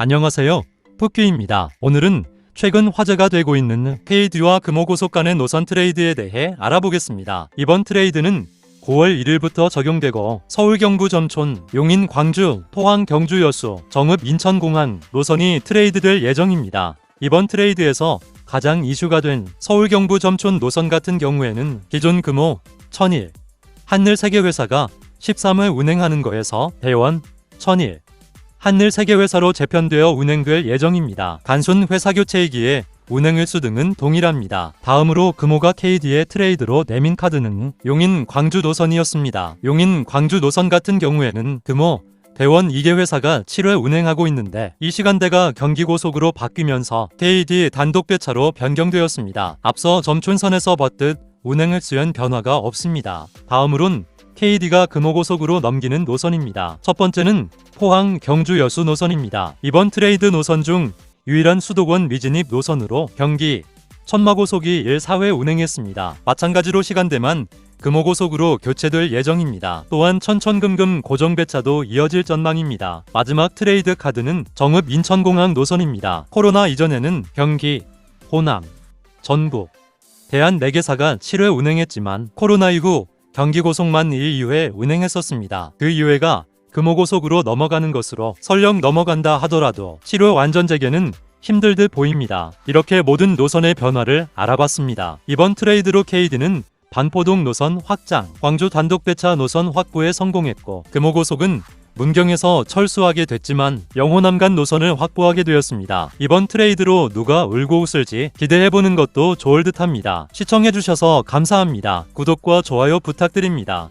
안녕하세요. 푸끼입니다. 오늘은 최근 화제가 되고 있는 KD와 금호고속 간의 노선 트레이드에 대해 알아보겠습니다. 이번 트레이드는 9월 1일부터 적용되고 서울 경부 점촌, 용인 광주, 포항 경주 여수, 정읍 인천 공항 노선이 트레이드될 예정입니다. 이번 트레이드에서 가장 이슈가 된 서울 경부 점촌 노선 같은 경우에는 기존 금호, 천일, 한일 세계 회사가 13회 운행하는 거에서 대원, 천일, 한일 세계회사로 재편되어 운행될 예정입니다. 단순 회사 교체이기에 운행 횟수 등은 동일합니다. 다음으로 금호가 KD의 트레이드로 내민 카드는 용인 광주 노선이었습니다. 용인 광주 노선 같은 경우에는 금호 대원 2개 회사가 7회 운행하고 있는데 이 시간대가 경기고속으로 바뀌면서 KD 단독 배차로 변경되었습니다. 앞서 점촌선에서 봤듯 운행 횟수엔 변화가 없습니다. 다음으론 KD가 금호고속으로 넘기는 노선입니다. 첫 번째는 포항 경주 여수 노선입니다. 이번 트레이드 노선 중 유일한 수도권 미진입 노선으로 경기 천마고속이 1, 4회 운행했습니다. 마찬가지로 시간대만 금호고속으로 교체될 예정입니다. 또한 천천금금 고정배차도 이어질 전망입니다. 마지막 트레이드 카드는 정읍 인천공항 노선입니다. 코로나 이전에는 경기, 호남, 전북, 대한 4개사가 7회 운행했지만 코로나19 경기고속만 1, 2회 운행했었습니다. 그 2회가 금호고속으로 넘어가는 것으로 설령 넘어간다 하더라도 7회 완전 재개는 힘들 듯 보입니다. 이렇게 모든 노선의 변화를 알아봤습니다. 이번 트레이드로 KD는 반포동 노선 확장, 광주 단독 배차 노선 확보에 성공했고 금호고속은 문경에서 철수하게 됐지만 영호남간 노선을 확보하게 되었습니다. 이번 트레이드로 누가 울고 웃을지 기대해보는 것도 좋을 듯합니다. 시청해주셔서 감사합니다. 구독과 좋아요 부탁드립니다.